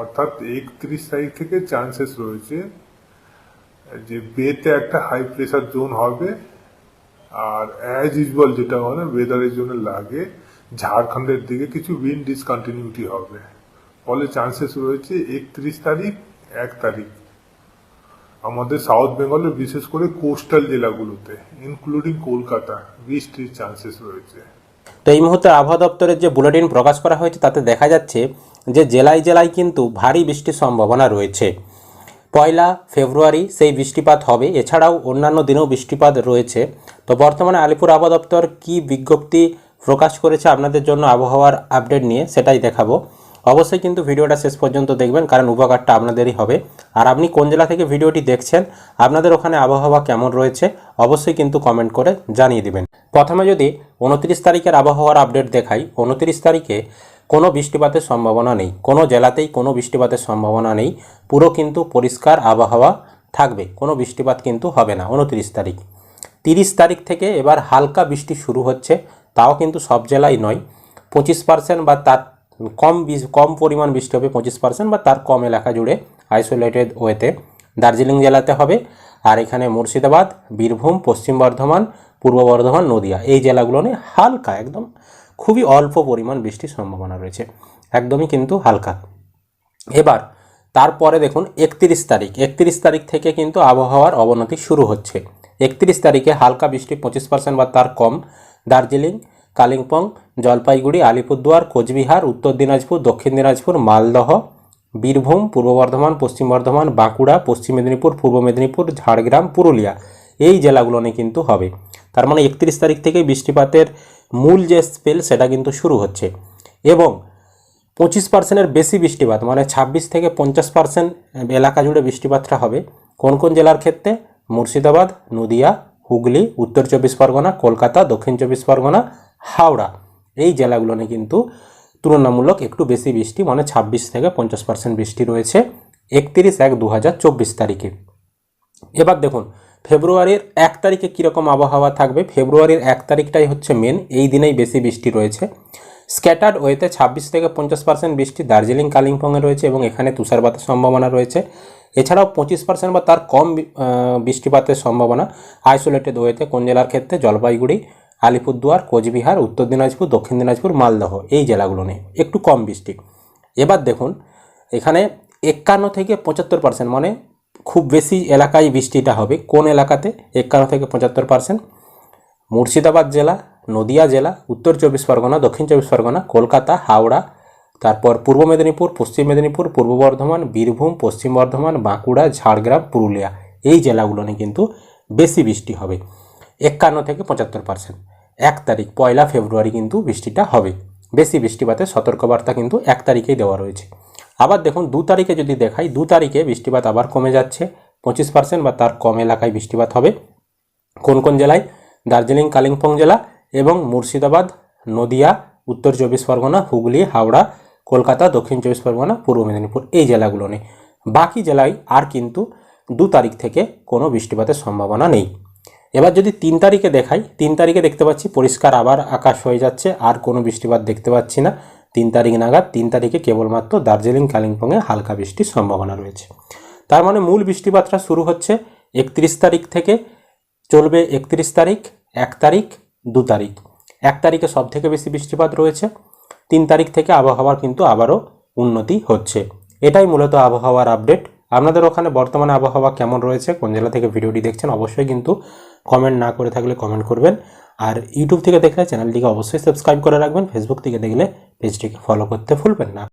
অর্থাৎ একত্রিশ তারিখ থেকে চান্সেস রয়েছে যে বেতে একটা হাই প্রেসার জোন হবে আর অ্যাজ ইউজুয়াল যেটা মানে ওয়েদারের জন্য লাগে ঝাড়খণ্ডের দিকে কিছু উইন্ড ডিসকন্টিনিউটি হবে। ফলে চান্সেস রয়েছে একত্রিশ তারিখ এক তারিখ। আমাদের সাউথ বেঙ্গলের বিশেষ করে কোস্টাল জেলাগুলোতে ইনক্লুডিং কলকাতা বৃষ্টির চান্সেস রয়েছে। তো এই মুহূর্তে আবহাওয়া দপ্তরের যে বুলেটিন প্রকাশ করা হয়েছে তাতে দেখা যাচ্ছে যে জেলায় জেলায় কিন্তু ভারী বৃষ্টির সম্ভাবনা রয়েছে। পয়লা ফেব্রুয়ারি সেই বৃষ্টিপাত হবে। এছাড়াও অন্যান্য দিনেও বৃষ্টিপাত রয়েছে। তো বর্তমানে আলিপুর আবহাওয়া দপ্তর কী বিজ্ঞপ্তি প্রকাশ করেছে আপনাদের জন্য আবহাওয়ার আপডেট নিয়ে সেটাই দেখাবো। অবশ্যই কিন্তু ভিডিওটা শেষ পর্যন্ত দেখবেন, কারণ উপকারটা আপনাদেরই হবে। আর আপনি কোন জেলা থেকে ভিডিওটি দেখছেন, আপনাদের ওখানে আবহাওয়া কেমন রয়েছে, অবশ্যই কিন্তু কমেন্ট করে জানিয়ে দিবেন। প্রথমে যদি উনত্রিশ তারিখের আবহাওয়ার আপডেট দেখাই, উনত্রিশ তারিখে কোনো বৃষ্টিপাতের সম্ভাবনা নেই। কোনো জেলাতেই কোনো বৃষ্টিপাতের সম্ভাবনা নেই। পুরো কিন্তু পরিষ্কার আবহাওয়া থাকবে। কোনো বৃষ্টিপাত কিন্তু হবে না। উনত্রিশ তারিখ। তিরিশ তারিখ থেকে এবার হালকা বৃষ্টি শুরু হচ্ছে। তাও কিন্তু সব জেলায় নয়। পঁচিশ পার্সেন্ট বা তার কম কম পরিমাণ বৃষ্টি হবে পঁচিশ পার্সেন্ট বা তার কম এলাকা জুড়ে আইসোলেটেড ওয়েতে। দার্জিলিং জেলাতে হবে। আর এখানে মুর্শিদাবাদ, বীরভূম, পশ্চিম বর্ধমান, পূর্ব বর্ধমান, নদিয়া। এই জেলাগুলো নিয়ে হালকা একদম খুবই অল্প পরিমাণ বৃষ্টির সম্ভাবনা রয়েছে। একদমই কিন্তু হালকা। এবার, তারপরে দেখুন একত্রিশ তারিখ। একত্রিশ তারিখ থেকে কিন্তু আবহাওয়ার অবনতি শুরু হচ্ছে। একত্রিশ তারিখে হালকা বৃষ্টি পঁচিশ পার্সেন্ট বা তার কম। দার্জিলিং, কালিম্পং, জলপাইগুড়ি, আলিপুরদুয়ার, কোচবিহার, উত্তর দিনাজপুর, দক্ষিণ দিনাজপুর, মালদহ, বীরভূম, পূর্ব বর্ধমান, পশ্চিম বর্ধমান, বাঁকুড়া, পশ্চিম মেদিনীপুর, পূর্ব মেদিনীপুর, ঝাড়গ্রাম, পুরুলিয়া। এই জেলাগুলো নিয়ে কিন্তু হবে। তার মানে একত্রিশ তারিখ থেকে বৃষ্টিপাতের মূল যে স্পেল সেটা কিন্তু শুরু হচ্ছে। এবং পঁচিশ পার্সেন্টের বেশি বৃষ্টিপাত মানে ছাব্বিশ থেকে পঞ্চাশ পার্সেন্ট এলাকা জুড়ে বৃষ্টিপাতটা হবে। কোন কোন জেলার ক্ষেত্রে? মুর্শিদাবাদ, নদিয়া, হুগলি, উত্তর চব্বিশ পরগনা, কলকাতা, দক্ষিণ চব্বিশ পরগনা, হাওড়া এই জেলাগুলো নিয়ে কিন্তু তুলনামূলক একটু বেশি বৃষ্টি মানে ছাব্বিশ থেকে পঞ্চাশ পার্সেন্ট বৃষ্টি রয়েছে একত্রিশ এক দু তারিখে। এবার দেখুন ফেব্রুয়ারির এক তারিখে কীরকম আবহাওয়া থাকবে? ফেব্রুয়ারির এক তারিখটাই হচ্ছে মেন এই দিনেই বেশি বৃষ্টি রয়েছে। স্ক্যাটার্ড ওয়েতে ছাব্বিশ থেকে পঞ্চাশ পার্সেন্ট বৃষ্টি। দার্জিলিং, কালিম্পংয়ে রয়েছে এবং এখানে তুষারপাতের সম্ভাবনা রয়েছে। এছাড়াও পঁচিশ পার্সেন্ট বা তার কম বৃষ্টিপাতের সম্ভাবনা আইসোলেটেড ওয়েতে কোন জেলার ক্ষেত্রে? জলপাইগুড়ি, আলিপুরদুয়ার, কোচবিহার, উত্তর দিনাজপুর, দক্ষিণ দিনাজপুর, মালদহ। এই জেলাগুলো নিয়ে একটু কম বৃষ্টি। এবার দেখুন, এখানে একান্ন থেকে পঁচাত্তর পার্সেন্ট মানে খুব বেশি এলাকায় বৃষ্টিটা হবে। কোন এলাকাতে? একান্ন থেকে পঁচাত্তর পার্সেন্ট মুর্শিদাবাদ জেলা, নদিয়া জেলা, উত্তর চব্বিশ পরগনা, দক্ষিণ চব্বিশ পরগনা, কলকাতা, হাওড়া, তারপর পূর্ব মেদিনীপুর, পশ্চিম মেদিনীপুর, পূর্ব বর্ধমান, বীরভূম, পশ্চিম বর্ধমান, বাঁকুড়া, ঝাড়গ্রাম, পুরুলিয়া। এই জেলাগুলো নিয়ে কিন্তু বেশি বৃষ্টি হবে। একান্ন থেকে পঁচাত্তর পার্সেন্ট এক তারিখ, পয়লা ফেব্রুয়ারি কিন্তু বৃষ্টিটা হবে। বেশি বৃষ্টিপাতের সতর্কবার্তা কিন্তু এক তারিখেই দেওয়া রয়েছে। আবার দেখুন, দু তারিখে যদি দেখাই, দু তারিখে বৃষ্টিপাত আবার কমে যাচ্ছে। পঁচিশ পার্সেন্ট বা তার কম এলাকায় বৃষ্টিপাত হবে। কোন কোন জেলায়? দার্জিলিং, কালিম্পং জেলা এবং মুর্শিদাবাদ, নদিয়া, উত্তর চব্বিশ পরগনা, হুগলি, হাওড়া, কলকাতা, দক্ষিণ চব্বিশ পরগনা, পূর্ব মেদিনীপুর, এই জেলাগুলো নেই বাকি জেলায় আর কিন্তু দু তারিখ থেকে কোনো বৃষ্টিপাতের সম্ভাবনা নেই। এবার যদি তিন তারিখে দেখাই, তিন তারিখে দেখতে পাচ্ছি পরিষ্কার আবার আকাশ হয়ে যাচ্ছে, আর কোনো বৃষ্টিপাত দেখতে পাচ্ছি না। তিন তারিখ নাগাদ, তিন তারিখে কেবলমাত্র দার্জিলিং, কালিম্পংয়ে হালকা বৃষ্টির সম্ভাবনা রয়েছে। তার মানে মূল বৃষ্টিপাতটা শুরু হচ্ছে একত্রিশ তারিখ থেকে, চলবে একত্রিশ তারিখ, এক তারিখ, দু তারিখ। এক তারিখে সব থেকে বেশি বৃষ্টিপাত রয়েছে, তিন তারিখ থেকে আবহাওয়ার কিন্তু আবারও উন্নতি হচ্ছে। এটাই মূলত আবহাওয়ার আপডেট। আপনাদের ওখানে বর্তমানে আবহাওয়া কেমন রয়েছে, কোন জেলা থেকে ভিডিওটি দেখছেন, অবশ্যই কিন্তু কমেন্ট না করে থাকলে কমেন্ট করবেন। আর ইউটিউব থেকে দেখলে চ্যানেলটিকে অবশ্যই সাবস্ক্রাইব করে রাখবেন। ফেসবুক থেকে দেখলে পেজটিকে ফলো করতে ভুলবেন না।